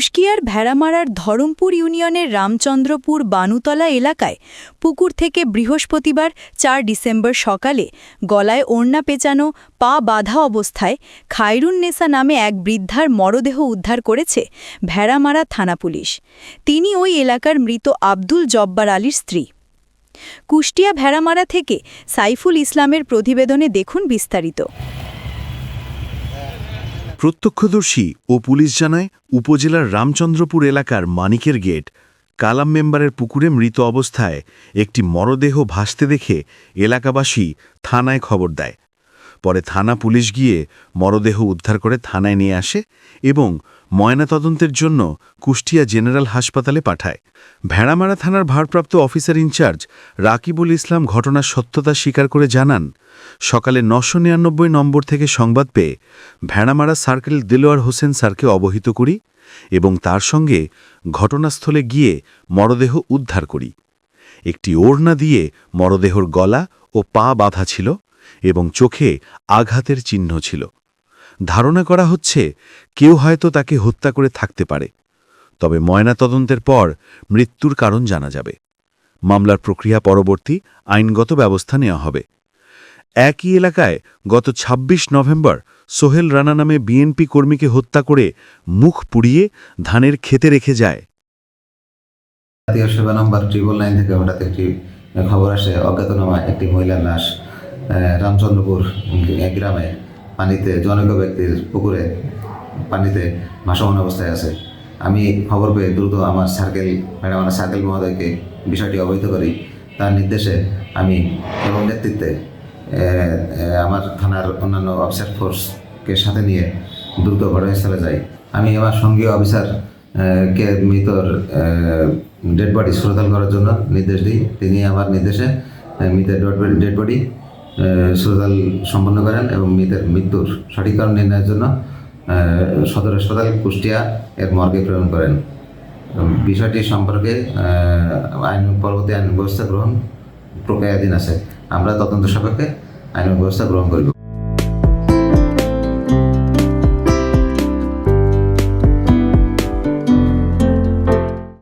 কুষ্কিয়ার ভেড়ামারার ধরমপুর ইউনিয়নের রামচন্দ্রপুর বানুতলা এলাকায় পুকুর থেকে বৃহস্পতিবার চার ডিসেম্বর সকালে গলায় ওড়না পেঁচানো, পা বাঁধা অবস্থায় খায়রুন্নেসা নামে এক বৃদ্ধার মরদেহ উদ্ধার করেছে ভেড়ামারা থানা পুলিশ। তিনি ওই এলাকার মৃত আব্দুল জব্বার আলীর স্ত্রী। কুষ্টিয়া ভেড়ামারা থেকে সাইফুল ইসলামের প্রতিবেদনে দেখুন বিস্তারিত। প্রত্যক্ষদর্শী ও পুলিশ জানায়, উপজেলার রামচন্দ্রপুর এলাকার মানিকের গেট, কালাম মেম্বারের পুকুরে মৃত অবস্থায় একটি মরদেহ ভাসতে দেখে এলাকাবাসী থানায় খবর দেয়। পরে থানা পুলিশ গিয়ে মরদেহ উদ্ধার করে থানায় নিয়ে আসে এবং ময়নাতদন্তের জন্য কুষ্টিয়া জেনারেল হাসপাতালে পাঠায়। ভেড়ামারা থানার ভারপ্রাপ্ত অফিসার ইনচার্জ রাকিবুল ইসলাম ঘটনার সত্যতা স্বীকার করে জানান, সকালে নশো নিরানব্বই নম্বর থেকে সংবাদ পেয়ে ভেড়ামারা সার্কেল দিলোয়ার হোসেন স্যারকে অবহিত করি এবং তার সঙ্গে ঘটনাস্থলে গিয়ে মরদেহ উদ্ধার করি। একটি ওড়না দিয়ে মরদেহর গলা ও পা বাঁধা ছিল। এবং চোখে আঘাতের চিহ্ন ছিল। ধারণা করা হচ্ছে, কেউ হয়তো তাকে হত্যা করে থাকতে পারে। তবে ময়নাতদন্তের পর মৃত্যুর কারণ জানা যাবে। মামলার প্রক্রিয়া পরবর্তী, আইনগত ব্যবস্থা নেওয়া হবে। একই এলাকায় গত ২৬ নভেম্বর সোহেল রানা নামে বিএনপি কর্মীকে হত্যা করে মুখ পুড়িয়ে ধানের খেতে রেখে যায়। জাতীয় সেবা নম্বর ট্রিপল নাইন থেকে হঠাৎ একটি খবর আসে, অজ্ঞাতনামা একটি মহিলার লাশ রামচন্দ্রপুর গ্রামে পানিতে, জনৈক ব্যক্তির পুকুরে পানিতে ভাসমান অবস্থায় আছে। আমি খবর পেয়ে দ্রুত আমার সার্কেল ম্যাডাম আমার সার্কেল মহোদয়কে বিষয়টি অবহিত করি। তার নির্দেশে আমি এবং নেতৃত্বে আমার থানার অন্যান্য অফিসার ফোর্সকে সাথে নিয়ে দ্রুত ঘটনাস্থলে যাই। আমি আমার সঙ্গীয় অফিসার কে মৃতর ডেড বডি শ্রোতাল করার জন্য নির্দেশ দিই। তিনি আমার নির্দেশে মৃতের ডেড বডি শ্রোতাল সম্পন্ন করেন এবং মৃতের মৃত্যুর সঠিক কারণ নির্ণয়ের জন্য সদর হাসপাতাল কুষ্টিয়া এর মর্গে প্রেরণ করেন। বিষয়টি সম্পর্কে আইন পরবর্তী আইন ব্যবস্থা গ্রহণ প্রক্রিয়াধীন আছে। আমরা তদন্ত সাপেক্ষে আইন ব্যবস্থা গ্রহণ করব।